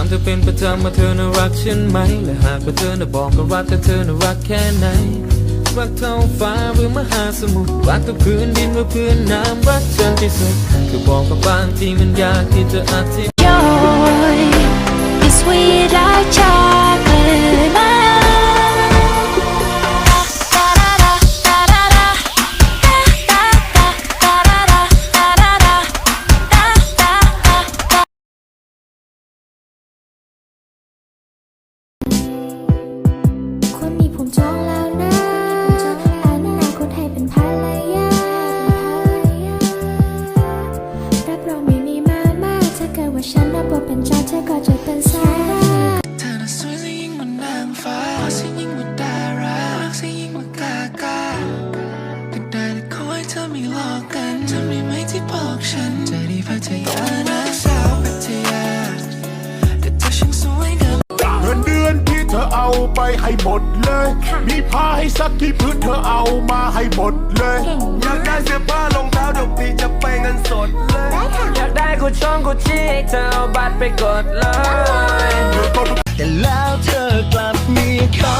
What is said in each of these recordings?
ามเธอเป็นประจำว่าเธอน่ารักฉันไหม และหากว่าเธอน่ะบอกก็รักแต่เธอน่ารักแค่ไหน รักเท่าฟ้าหรือมหาสมุทร รักกับพื้นดินหรือพื้นน้ำ รักฉันที่สุด คือบอกกับบางที่มันยากที่จะอธิาฉันรับบทเป็นจอเธอก็จะเป็นสาวยซะยิ่งกว่นางฟ้าซะยิ่งกว่ดารารักซะยิ่งกว่ากากาก็ได้แต่ขอให้เธอไม่หลอกกันทำได้ไหมที่บอกฉันจะได้พัทยานะสาวพัทยาแต่เธอช่างสวยงามเงินเดือนที่เธอเอาไปให้หมดเลย มีผ้าให้ซักที่พื้นเธอเอามาให้หมดเลยอยากได้เสื้อผ้ารองเท้าดอกูชีเธอเอาบัตรไปกดเลยแต่แล้วเธอกลับมีเขา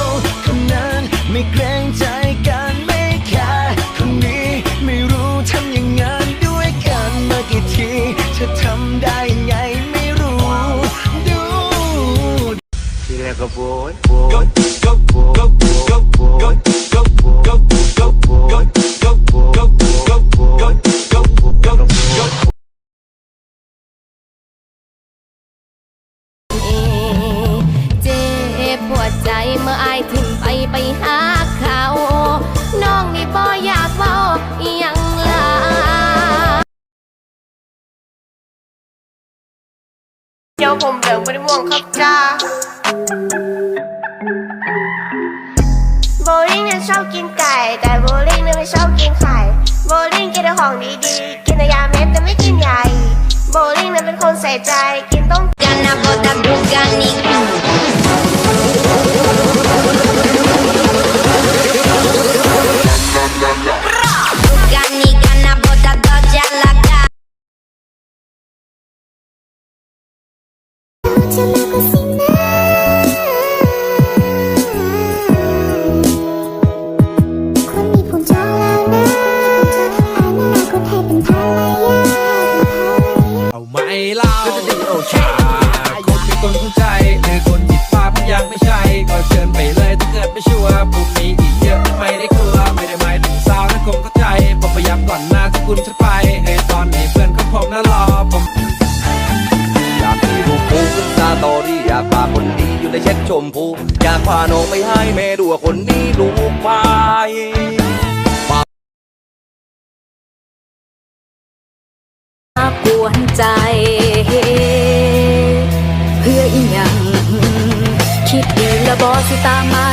คนนั้นไม่เกรงใจกันไม่แคร์คนนี้ไม่รู้ทำยังไงด้วยกันเมื่อกี่ทีเธอทำได้ไงไม่รู้ ดูทีแรกก็โวยบวยโวยโวยโวยโวยโวยโวย เมื่ออายทิ้งไปไปหาเขาน้องนี่บ่อยากเว้าอีหยังล่ะเดี๋ยวผมเดินไปในม่วงครับจ้าโบลิ่งเนี่ยชอบกินไก่ แต่โบลิ่งเนี่ยไม่ชอบกินไข่โบลิ่งกินแต่ของดีๆ กินแต่ยาเม็ดแต่ไม่กินใหญ่โบลิ่งเนี่ยเป็นคนใส่ใจ กินต้อง Gana bota Bugani คุณจะไปเฮ้ยตอนนี้เพื่อนของผมน่ารอผมอยากมีรูปคู่ขึ้นสตอรี่อยากพาคนดีอยู่ในเช็ดชมพูอยากพาน้องไปให้แม่ดูว่าคนนี้ลูกไปกวนใจ เพื่ออีหยังคิดดีแล้วบอสิตามมา